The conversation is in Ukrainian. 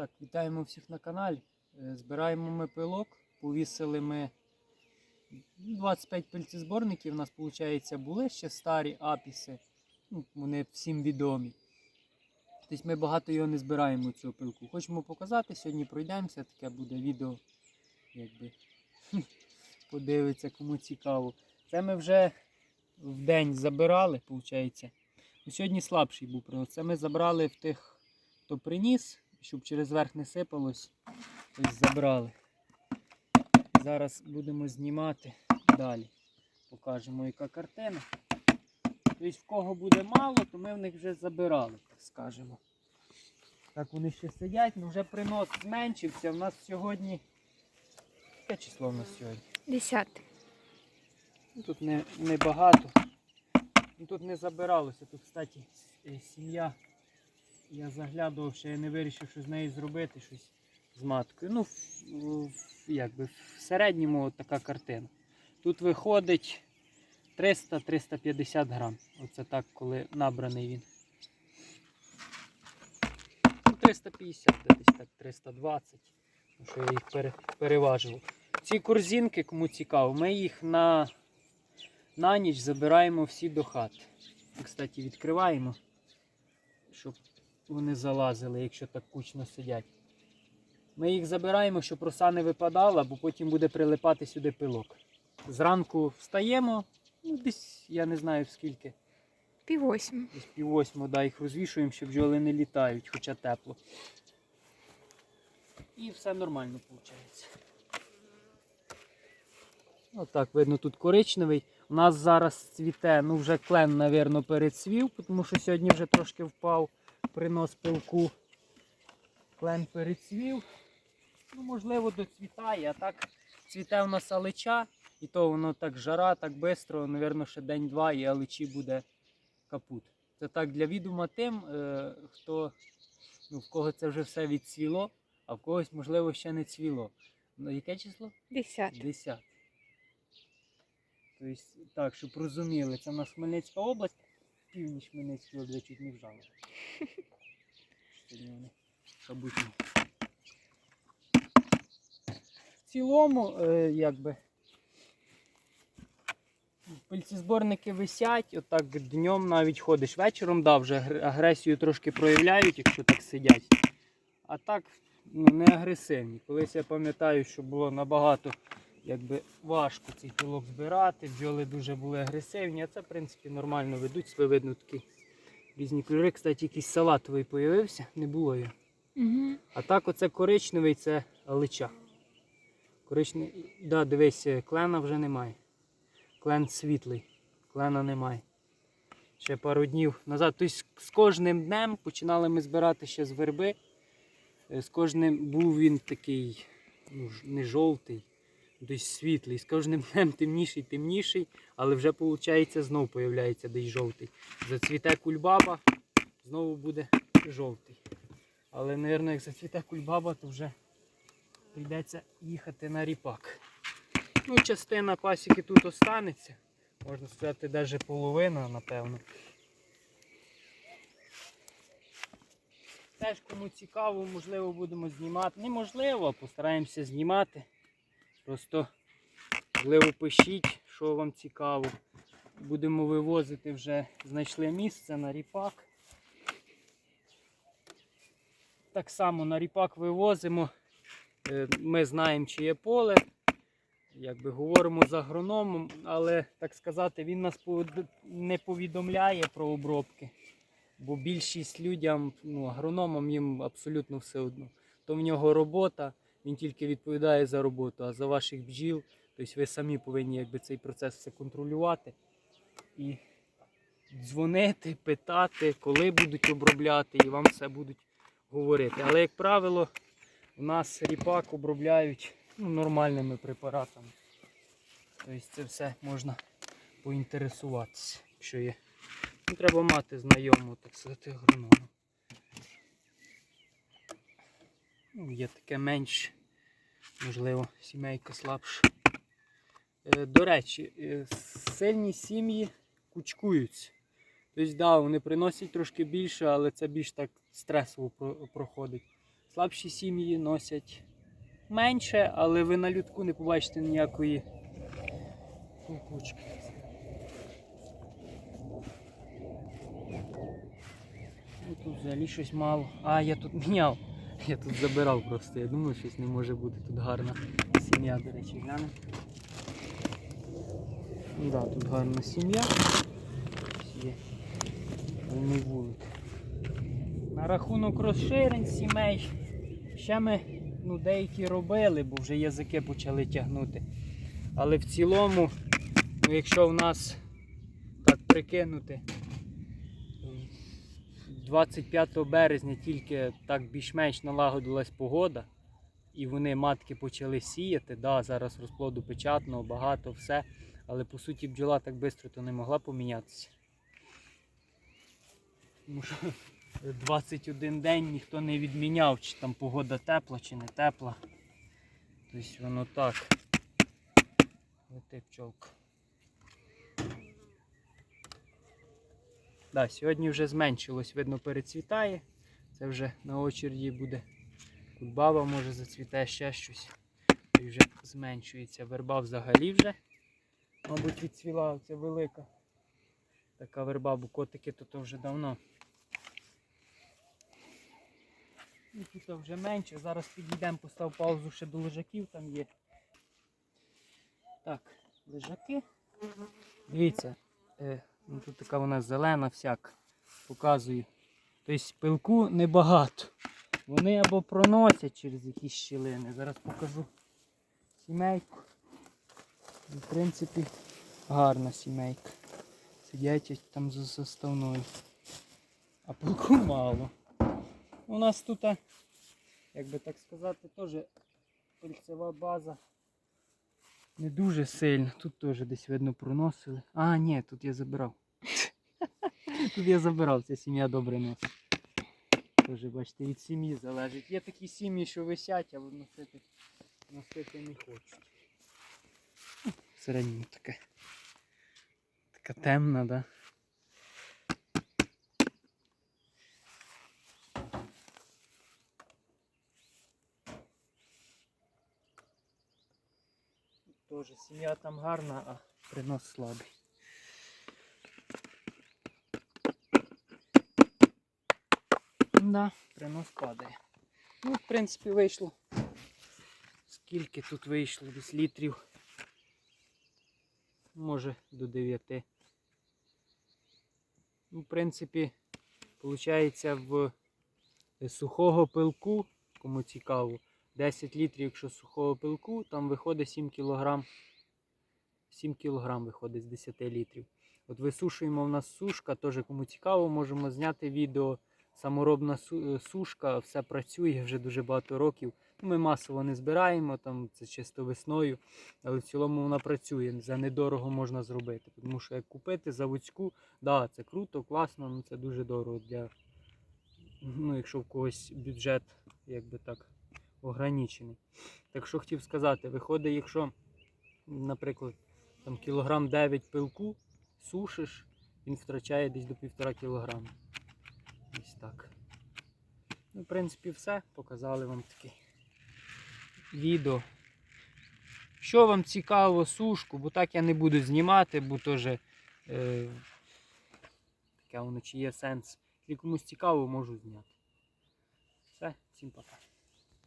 Так, вітаємо всіх на каналі. Е, Збираємо ми пилок. Повісили ми 25 пильцезборників. У нас, виходить, були ще старі апіси. Ну, вони всім відомі. Тобто ми багато його не збираємо цього пилку. Хочемо показати, сьогодні пройдемося, таке буде відео, якби подивиться, кому цікаво. Це ми вже в день забирали, виходить. Ну, сьогодні слабший був. Це ми забрали в тих, хто приніс, щоб через верх не сипалось. Тобто забрали. Зараз будемо знімати далі. Покажемо, яка картина. Тобто, в кого буде мало, то ми в них вже забирали, так скажемо. Так вони ще сидять, але вже принос зменшився. У нас сьогодні. Яке число в нас сьогодні? Десятий. Ну, Тут не, не багато. Ну, Тут не забиралося. Тут, кстати, е, сім'я. Я заглядував, ще я не вирішив, що з нею зробити щось з маткою. Ну, якби, в середньому така картина. Тут виходить 300-350 грам. Оце так, коли набраний він. Ну, 350, десь так, 320. Тому що я їх пере, переважував. Ці корзинки, кому цікаво, ми їх на, на ніч забираємо всі до хати. Кстати, відкриваємо, щоб вони залазили, якщо так кучно сидять. Ми їх забираємо, щоб роса не випадала, бо потім буде прилипати сюди пилок. Зранку встаємо, ну десь я не знаю скільки, Пів восьми. десь пів восьмого, да, їх розвішуємо, щоб бджоли не літають, хоча тепло. І все нормально виходить. Отак, видно, тут коричневий. У нас зараз цвіте, ну вже клен, мабуть, перецвів, тому що сьогодні вже трошки впав принос пилку. Клен перецвів. Ну, можливо, доцвітає, а так цвіте у нас алича, і то воно так жара, так швидко, мабуть, ще день-два і аличі буде капут. Це так для відома тим, е, хто, ну, в кого це вже все відцвіло, а в когось, можливо, ще не цвіло. Ну, яке число? Десятий. 10. Тобто, так, щоб розуміли, це в нас Хмельницька область, північ Хмельницької області чуть не вжали. В цілому, е, якби, пильцезборники висять, отак днем навіть ходиш. Вечором, да, вже агресію трошки проявляють, якщо так сидять. А так ну, не агресивні. Колись я пам'ятаю, що було набагато якби, важко цей пилок збирати. Бджоли дуже були агресивні, а це, в принципі, нормально ведуть себе видно такі різні кольори. Кстати, якийсь салатовий появився, не було його. Угу. А так оце коричневий це алича. Коричневий, да, дивись, клена вже немає. Клен світлий, клена немає. Ще пару днів назад. Тобто з кожним днем починали ми збирати ще з верби. Е, З кожним був він такий, ну, не жовтий, десь світлий. З кожним днем темніший, темніший, але вже виходить знов появляється десь жовтий. Зацвіте кульбаба, знову буде жовтий. Але, мабуть, як зацвіте кульбаба, то вже прийдеться їхати на ріпак. Ну, частина пасіки тут останеться. Можна сказати, навіть половина, напевно. Теж кому цікаво, можливо, будемо знімати. Неможливо, постараємося знімати. Просто, можливо, пишіть, що вам цікаво. Будемо вивозити вже, знайшли місце на ріпак. Так само на ріпак вивозимо. Е, Ми знаємо, чи є поле. Якби говоримо з агрономом, але так сказати, він нас не повідомляє про обробки. Бо більшість людям, ну, агрономам їм абсолютно все одно. То в нього робота, він тільки відповідає за роботу, а за ваших бджіл, тобто ви самі повинні якби, цей процес все контролювати і дзвонити, питати, коли будуть обробляти, і вам все будуть говорити. Але, як правило, у нас ріпак обробляють ну, нормальними препаратами. Тобто це все можна поінтересуватися, якщо є. Ну, треба мати знайомого, так сказати, агронома. Ну, є таке менш, можливо, сімейка слабша. Е, до речі, е, сильні сім'ї кучкуються. Тобто, да, вони приносять трошки більше, але це більш так стресово проходить. Слабші сім'ї носять менше, але ви на людку не побачите ніякої кукучки. Ну, Тут взагалі щось мало. А, я тут міняв. Я тут забирав просто. Я думав, щось не може бути тут гарна сім'я, до речі, глянемо. Ну да, тут гарна сім'я. Є повний вулик. На рахунок розширень сімей. Ще ми ну, деякі робили, бо вже язики почали тягнути. Але в цілому, ну, якщо в нас так прикинути, 25 березня тільки так більш-менш налагодилась погода, і вони матки почали сіяти. Да, зараз розплоду печатного, багато, все. Але по суті бджола так швидко то не могла помінятися. Тому що 21 день ніхто не відміняв, чи там погода тепла, чи не тепла. Тобто воно так. Лети пчолка. Да, сьогодні вже зменшилось, видно, перецвітає. Це вже на очереді буде. Кульбаба може зацвіте ще щось. І вже зменшується. Верба взагалі вже. Мабуть, відцвіла оця велика. Така верба, бо котики то вже давно. І тут вже менше. Зараз підійдемо, постав паузу ще до лежаків, там є. Так, лежаки. Дивіться, е, ну, тут така вона зелена всяка. Показую. Тобто пилку небагато. Вони або проносять через якісь щілини. Зараз покажу сімейку. В принципі, гарна сімейка. Сидять там за заставною. А пилку мало. У нас тут, як би так сказати, теж пильцева база не дуже сильно. Тут теж десь видно проносили. А, ні, тут я забирав. Тут я забирав, ця сім'я добре носить. Теж, бачите, від сім'ї залежить. Є такі сім'ї, що висять, а носити, носити не хочуть. В середньому таке. Така темна, да? Тоже сім'я там гарна, а принос слабий. Да, принос падає. Ну, в принципі, вийшло. Скільки тут вийшло? Десь літрів. Може до 9. Ну, в принципі, виходить в сухого пилку, кому цікаво, 10 літрів, якщо сухого пилку, там виходить 7 кг. 7 кг виходить з 10 літрів. От висушуємо в нас сушка, теж кому цікаво, можемо зняти відео. Саморобна е, сушка, все працює вже дуже багато років. Ну, Ми масово не збираємо, там це чисто весною, але в цілому вона працює. За недорого можна зробити. Тому що як купити заводську, да, це круто, класно, але це дуже дорого для. Ну, якщо в когось бюджет, якби так, ограничений. Так що хотів сказати, виходить, якщо, наприклад, там кілограм 9 пилку сушиш, він втрачає десь до півтора кілограма. Ось так. Ну, в принципі, все. Показали вам таке відео. Що вам цікаво, сушку, бо так я не буду знімати, бо теж е, таке воно чи є сенс. Якщо комусь цікаво, можу зняти. Все, всім пока.